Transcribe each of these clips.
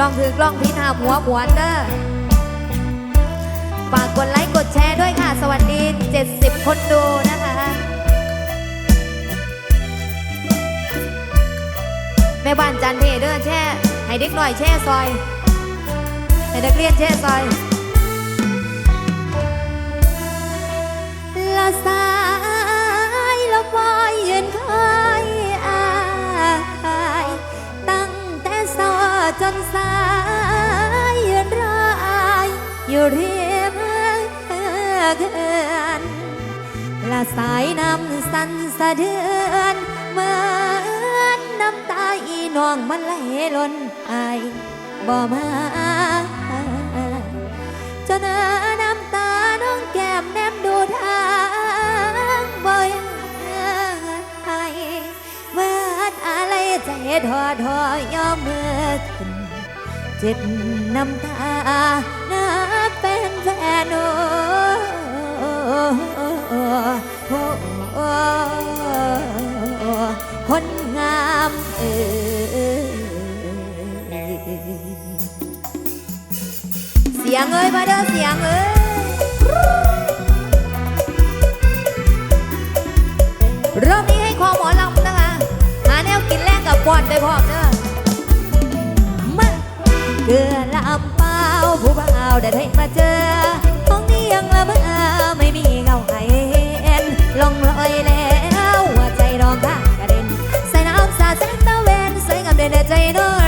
ลองถือกล้องพี่หาหัวหวนเด้อฝากกดไลค์กดแชร์ด้วยค่ะ สวัสดี 70 คนดูนะคะแม่บ้านจันเทเด้อแช่ให้เด็กหน่อยแช่ซอย ให้นักเรียนแช่ซอยละสายละวายยืนคอ จนสายยืนรายอยู่เรียบเกินละสายน้ำสันสะเดือนเหมือนน้ำตาอีน้องมันไหลล้นอบ่มาจนน้ำตาน้องแก้มแนมดูทางบ่อยให้เมื่ออะไรใจทอทอยอมเมื่อขึ้น เจ็ดน้ำตานับเป็นแฟนโอคนงามเอ่ยเสียงเอ้ยมาเด้อเสียงเอ้ยรอบนี้ให้คอหมอลำนะคะ หาแนวกินแลกกับปอดไปพร้อมเด้อ คือลำเปล่าผู้บ่าวได้ให้มาเจอห้องนี้ยังละเมอไม่มีเงาใครเห็นลงลอยแล้วหัวใจร้องข้ากระเด็นใส่น้ำสาดแสงตะเวนสวยงามเด่นใจน้อง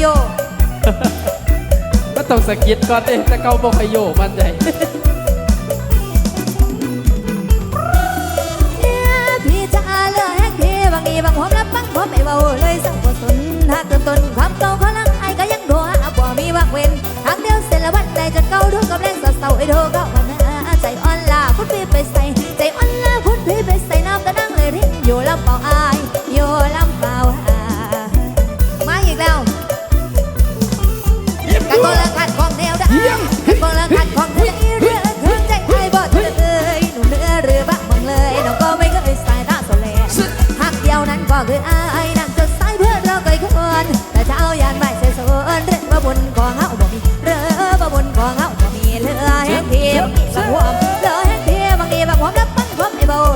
โยก็ต้องสะกิดก่อนเด้แต่เกาบอกให้โยกมันใจเนี่ยพี่จะเลือกแฮกทีบางทีบางผมรับฟังผมไม่เบาเลยสั่งบ่สนหากเติมต้นความเก่าเขาลังไอก็ยังโดนบ่มีว่างเว้นทางเดียวเสร็จแล้ววันใดจะเก่าดูกับแรงสดเศร้าไอ้โดก็มั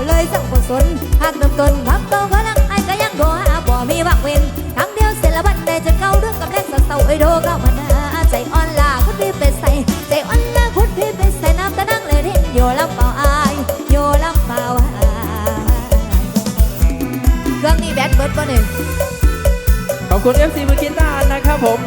เลยสังบ่สนหักเริ่มต้นความโตพลังไอ้ก็ยังโดหาบ่มีวักเว้นทางเดียวเสร็จแล้ววันใดจะเก่าเรื่องกับแรงเศร้าไอ้โดก็มันใจอ่อนลาคุณพี่ไปใส่ใจอ่อนลาคุณพี่ไปใส่น้ำตานั่งเลยเห็นโยลำเปล่าอายโยลำเปล่าอายเครื่องนี้แบตเบิร์ดป่ะหนึ่งขอบคุณ FC มือกีตาร์นะครับผม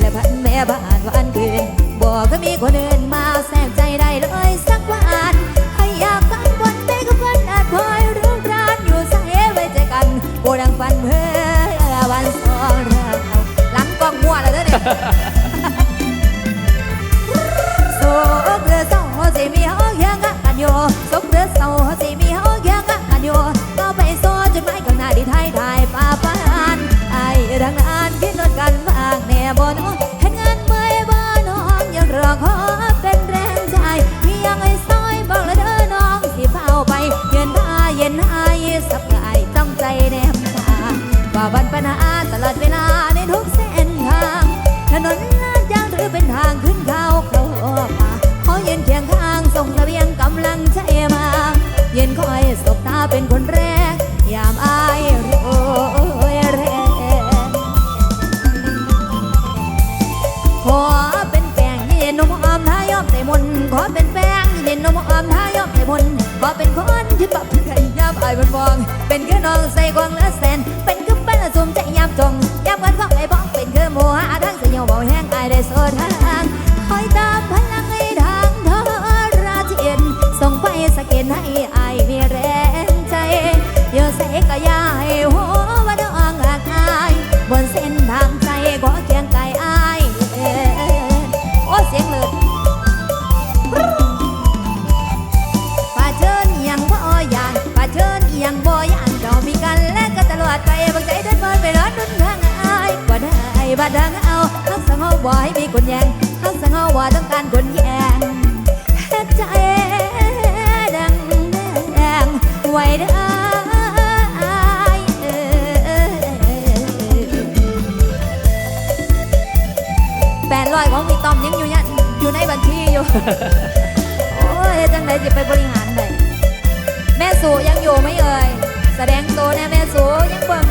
และพันแม่บ้านวันคืนบอกก็มีคนเดินมาแทรใจได้เลยสักวันใครอยากฟังวันได้ก็ฟันอาจคอยเรื่องรานอยู่ใส่ไว้ใจกันโกดังฟันเพื่อวันสองเราหลังก้องมั่วแล้วเด้อเนี่ยโซเกลือสองเสียมีห้อแยังกันอยู่ สบายต้องใจแนมทางว่าวันปัญหาตลอดเวลาในทุกเส้นทาง ถนนลาดยางหรือเป็นทางขึ้นเขาเขาป่าขอเย็นเคียงข้างส่งระเบียงกำลังใจมา เย็นคอยสบตาเป็นคนแรก ยามอายโอ้ยแรงขอเป็นแป้งเย็นนมอมท้ายอมใจมนขอเป็นแป้งย็นนมอมถ้ายอมใจมนขอเป็นคน เป็นคือน้องใส่กวางและแส ได้บัดดังเอาทักสังเอาบ่ให้มีคนแย่งทักสังเอาว่าต้องการคนแย่งเฮ็ดใจดังแดงไว้เด้แปดร้อยของพี่ต้อมยังอยู่ยันอยู่ในบัญชีอยู่ โอ้ยจังไดจะไปบริหารได้แม่สูยังอยู่ไหมเอ่ย แสดงตัวแน่แม่สูยังเบิ่ง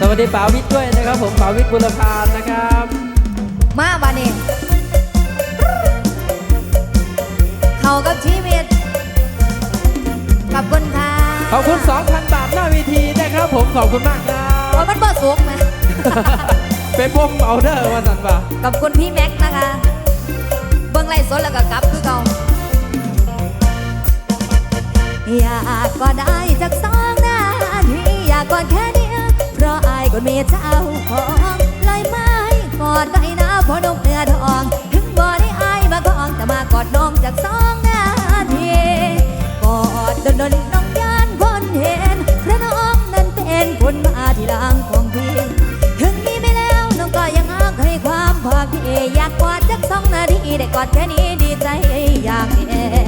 สวัสดีป๋าวิทย์ด้วยนะครับ ผมป๋าวิทย์บุรพานนะครับ มาบ่เนี่ยเขากับชีวิตกับคุณค่ะขอบคุณ 2,000 บาทหน้าเวทีนะครับ ผมขอบคุณมากครัว่าบมันบ่สุกไหมเป็นพวกเอาเดอร์มาสันป่ะกับคุณพี่แม็กซ์นะคะ เบิ่งไล่สดแล้วก็กลับคือเก่าอยากก็ได้จากสองนาทีอยากกอดแค่ เนี้ยเพราะอายก็มีเจ้าของเลยไม่กอดได้นะเพราะนกเนื้อทอง ถึงบ่ได้อายมาของแต่มากอดน้องจากสองนาทีกอดดนดนน้องยานคนเห็นเพราะน้องนั้นเป็นคนมาทีหลังของพี่ถึงมีไปแล้วน้องก็ยังอ้างให้ความภาคพี่อยากกอดจักสองนาทีได้กอดแค่นี้ดีใจอยางเอง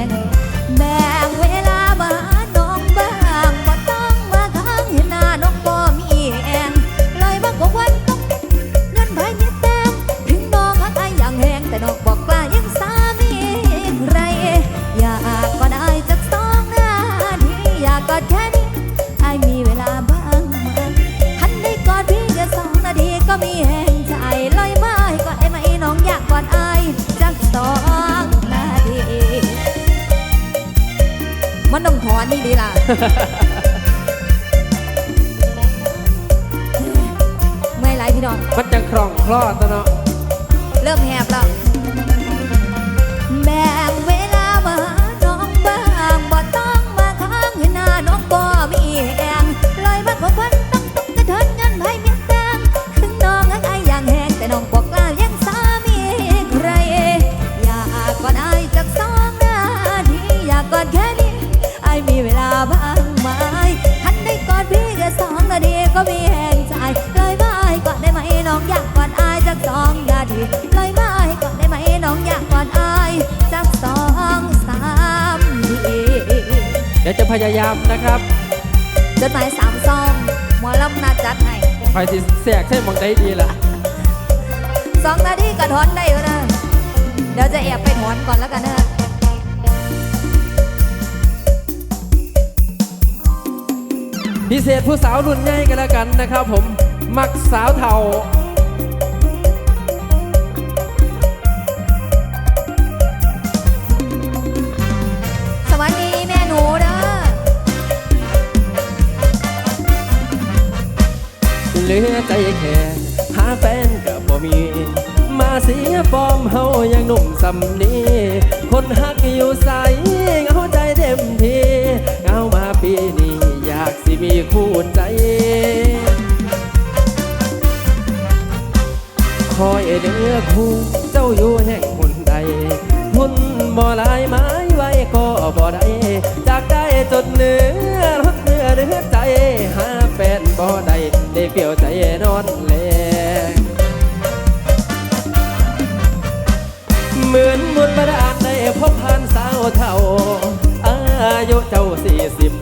เริ่มแหบแล้ว พยายามนะครับจดหมายสามซองหมอลำนัดจัดให้คอยสิแสกใช่มองได้ดีล่ะสองนาทีก็ถอนได้แล้วนะเดี๋ยวจะแอบไปถอนก่อนแล้วกันนะพิเศษผู้สาวรุ่นใหญ่กันแล้วกันนะครับผม มักสาวเทา ลือใจแค่หาแฟนกับบ่มี มาเสียฟอร์มเฮายังหนุ่มสำนีคนฮักอยู่ใสเงาใจเต็มทีเงามาปีนี้อยากสิมีคู่ใจคอยเดือคู่เจ้าอยู่แห่งคนใดทุนบ่ลายไม้ไว้ก็บ่ได้จากได้จดเนื้อรถเนื้อเดือใจหาแฟนบ่ได้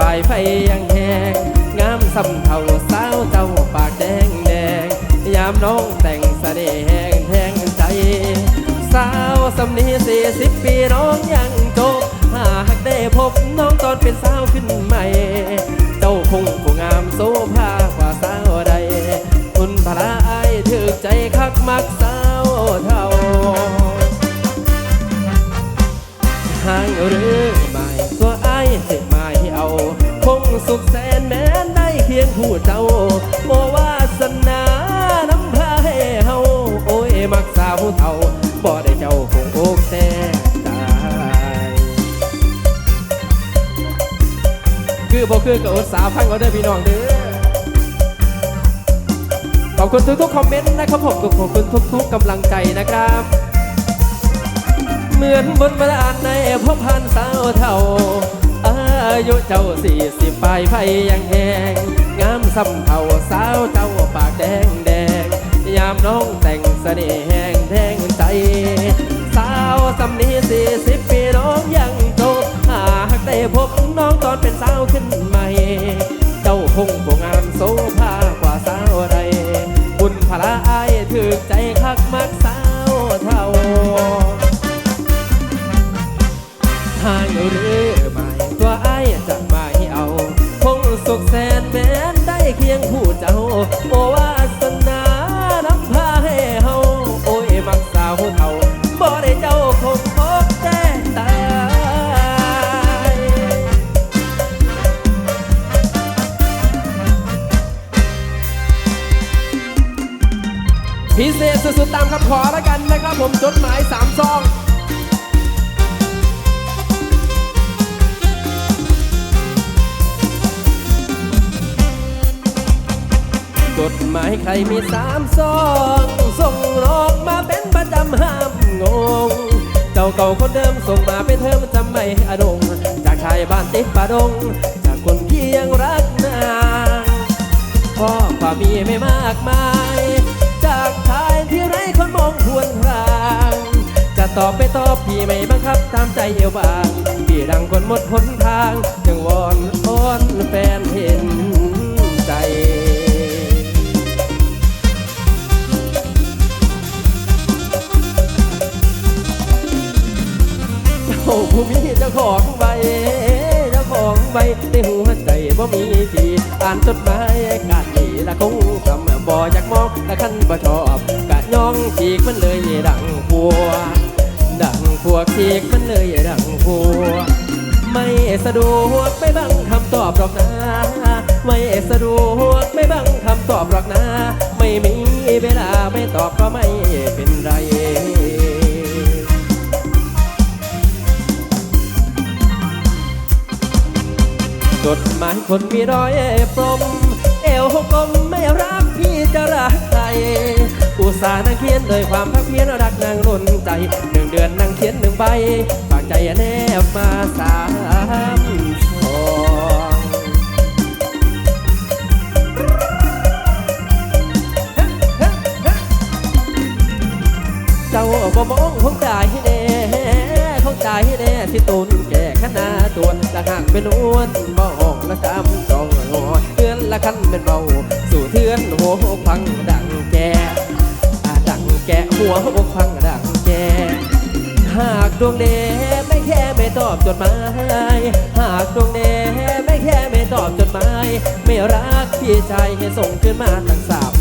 ายไฟยังแหงงามสำเท่าสาวเจ้าปากแดงแดง ยามน้องแต่งเสน่ห์แหงแทงใจ สาวสำนีสี่สิบปีน้องยังจบหากได้พบน้องตอนเป็นสาวขึ้นใหม่ เจ้าคงผู้งามโซภากว่าสาวใด คุณพระอายถึกใจคักมักสาวเท่าทางหรือ คือบ่อกับอดสาวฟังเอาเด้อพี่น้องเด้อขอบคุณทุกๆคอมเมนต์นะครับผมขอบคุณทุกๆกำลังใจนะครับ เหมือนบนบานานในพบพันสาวเท่า อายุเจ้าสี่สิบปลายไฟยังแหงงามซ้ำเท่าสาวเจ้าปากแดงแดงยามน้องแต่งเสน่ห์แหงแทงใจ สาวสำนีสี่สิบปีน้องยังโตหากได้พบน้องตอนเป็นสาวขึ้นม่ เจ้าคงบ่งามโซภากว่าสาวใดบุญพระอายถึกใจคักมักสาวเท่าทางเรือ รมีสามซองส่งรอกมาเป็นประจำห้ามงง เจ้าเก่าคนเดิมส่งมาเป็นเทอมจำไม่อดง จากชายบ้านติดป่าดง จากคนเพียงรักนางข้อความมีไม่มากมาย จากชายที่ไร้คนมองทวนทาง จะตอบไปตอบพี่ไม่บังคับตามใจเอวบางพี่ดังคนหมดหนทางจึงวอนอ้อนแฟนเห็นใจ ผู้มีเจ้าของใบเจ้าของใบในหัวใจบ่มีทีอ่านจดหมายกาดนีละคงคำบ่อยากมองละคันบ่ชอบกะย่องฉีกมันเลยดังพัว ดังพัวฉีกมันเลยดังพัว ไม่สะดวกไม่บังคำตอบหรอกนะไม่สะดวกไม่บังคำตอบหรอกนะ ไม่มีเวลาไม่ตอบก็ไม่เป็นไร จดหมายคนมีรอยปรมเอวหกกลมไม่รักพี่จะรักใครอุตส่าห์นั่งเขียนด้วยความพักเพียรรักนางรุนใจหนึ่งเดือนนั่งเขียนหนึ่งใบฝากใจแนบมาสามซองเจ้าบ่มองของใจให้แน่ ใจให้แน่ที่ตุนแก่ขนาตัวละห่างเป็นอ้วนบ่ออกละจำจองงอเทือนละคันเป็นเบาสู่เทือนหัวพังดังแก่ดังแก่หัวพังดังแก่หากดวงเดไม่แค่ไม่ตอบจดหมายหากดวงเดไม่แค่ไม่ตอบจดหมายไม่รักพี่ชายให้ส่งขึ้นมาตั้งสาม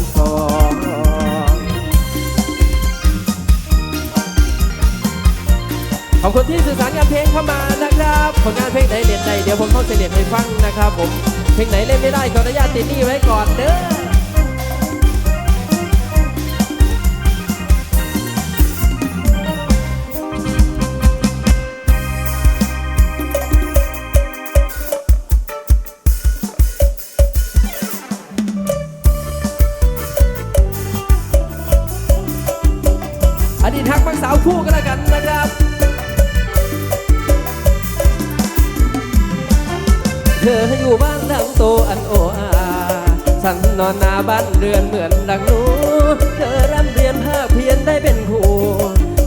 องขอบคุณที่สื่อสารงานเพลงเข้ามานะครับผลงานเพลงไหนเด่นใดเดี๋ยวผมเข้าเฉลี่ยให้ฟังนะครับ ผมเพลงไหนเล่นไม่ได้ขออนุญาตติดหนี่ไว้ก่อนเด้อ ออยู่บ้านดังโตอันโออาฉันนอนหน้าบ้านเรือนเหมือนดังหนูเธอร่ำเรียนภาคเพียนได้เป็นครู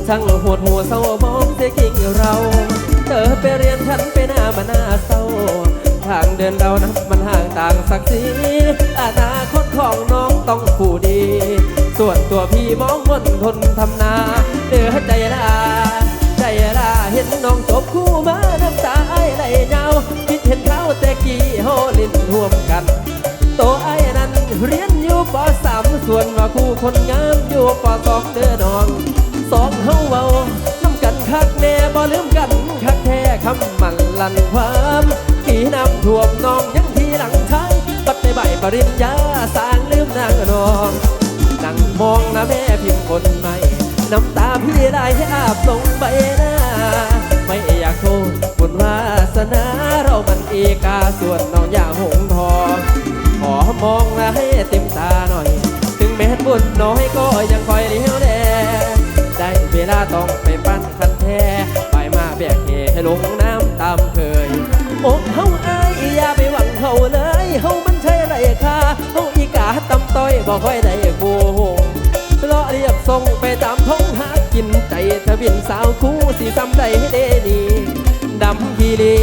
ช่างโหดหัวเศร้ามองเสียกิ่งเรา เธอไปเรียนฉันไปหน้ามาหน้าเศร้า ทางเดินเรานะมันห่างต่างสักสีอนาคตของน้องต้องผู้ดี ส่วนตัวพี่มองมนทนทำนาเดือใจลาใจลา เห็นน้องจบคู่มาน้ำตาไอ้ไหลยาวคิดเห็นเขาแต่กี้โฮลินร่วมกัน โตไอ้นั้นเรียนอยู่ปสามส่วนว่าคู่คนงามอยู่ปสองเด้อน้องสองเฮาเว้าน้ำกันคักแน่บ่ลืมกันคักแท้คำมันลันความขี่น้ำท่วมน้องยังทีหลังใช้ปัดในใบปริญญาสร้างลืมนางนองนั่งมองนะแม่พิมพ์คนใหม่ น้ำตาพี่ไหลอาบลงใบหน้า ไม่อยากโทษบุญวาสนาเรามันเอกาส่วนน้องอย่าหงทองขอมองนะให้เต็มตาหน่อย ถึงแม้บุญน้อยก็ยังคอยเลี้ยวแลได้เวลาต้องไปปั้นคันแท้ไปมาแบกเหให้ลงน้ำตามเคยโอ้เฮาอายอย่าไปหวังเขาเลยเฮามันใช่ไรค่าเฮาอีกาตำต้อยบ่ค่อยได้กูหงเลาะเรียบส่งไปตามท้องหากินใจทะ บินสาวคู่สีซ้ำใดให้เดนีดำพีรี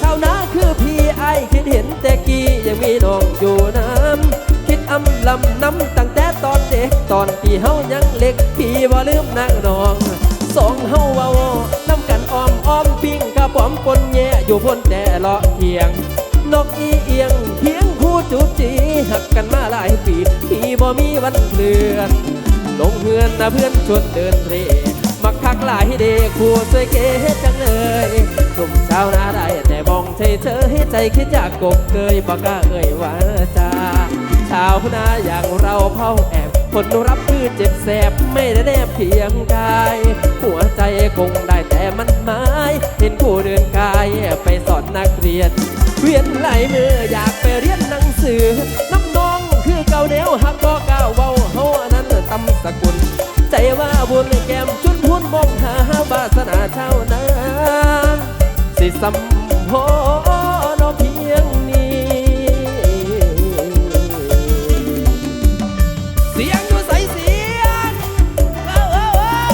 ชานาคือพี่ไอคิดเห็นแต่กี้ยังมีน้องอยู่น้ำคิดอำลำน้ำตั้งแต่ตอนเด็กตอนที่เฮายังเล็ก พี่บ่ลืมนางน้องสองเฮาเว้าน้ำกันอ้อมอ้อมปิ้งกระป๋อมปนแย่อยู่พ้นแต่เลาะเทียง นกอีเอียงเพียงคู่จุบจีหักกันมาหลายปี พี่บ่มีวันเลือนลงเฮือนนะเพื่อนชวนเดินเร มักคักหลายเดคู่สวยเก๋จังเลยหนุ่มชาวนาได้แต่มองเฉยเฉยใจคิดจากกบเกยบ่กล้าเอ่ยว่าจาชาวนาอย่างเราเผาแอบคนรับคือเจ็บแสบไม่ได้แนบเพียงกาย หัวใจคงได้แต่มันหมายเห็นผู้เดินกายไปสอนนักเรียน เวียนไหลมืออยากไปเรียนหนังสือน้ำนองคือเก่าเดียวหักก็ก้าเว้าเฮาอันนั้นตำสกุล ใจว่าบุญแก้มจุน พุนมองหาบาสนาเช่านาสิสัมโพนเพียงนี้ เสียงอยู่ใสเสียงเอาเอาเอา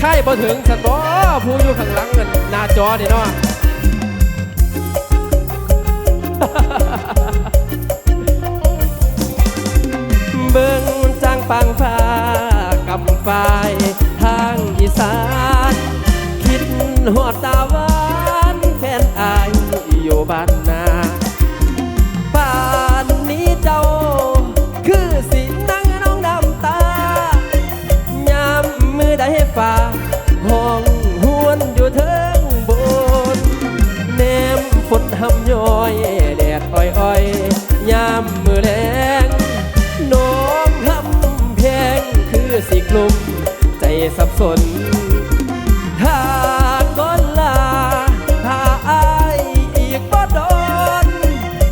ใช่พอถึงฉันบอผู้อยู่ข้างหลังนั่นหน้าจอนี่เนาะ จางปังฟ้ากำฝ่ายทางอีสาน คิดหอดตาหวานแฟนอายอยู่บ้านนาป่านนี้เจ้า คือสินั่งน้องน้ำตายามมือได้ฝ่าห้องหวนอยู่เทิงบนแนมฝนหำย้อย สับสนถ้าก้อนลาถ้าอายอีกบ่โดน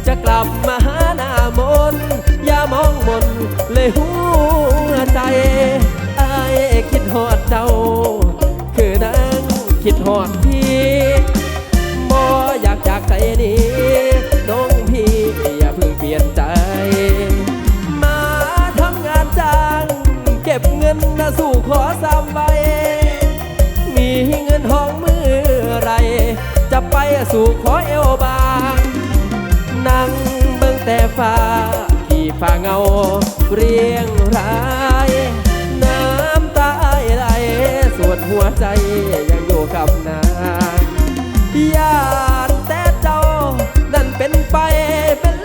จะกลับมาหาหน้ามนอย่ามองมนเลยหัวใจอายคิดหอดเจ้า คือนั่งคิดหอด สู่ขอเอวบางนั่งเบิ่งแต่ฟ้าที่ฟ้าเงาเรียงรายน้ำตาไหลส่วนหัวใจยังอยู่กับนางยานแต่เจ้า นั่นเป็นไปเป็น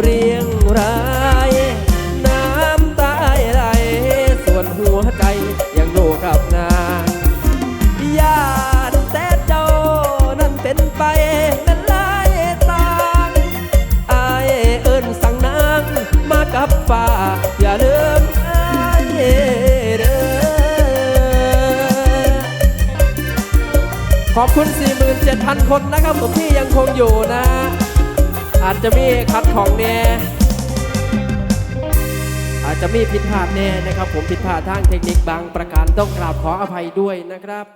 เรียงรายน้ำตาไหลส่วนหัวใจยังโนกับนาญาติแต่เจ้านั้นเป็นไปนั้นลายตางอายเอิญสั่งนางมากับฝ่าอย่าลืมอเด้อขอบคุณ 47,000 คนนะครับผมที่ยังคงอยู่นะ อาจจะมีคัดของแน่อาจจะมีผิดพลาดแน่นะครับ ผมผิดพลาดทางเทคนิคบางประการต้องกราบขออภัยด้วยนะครับ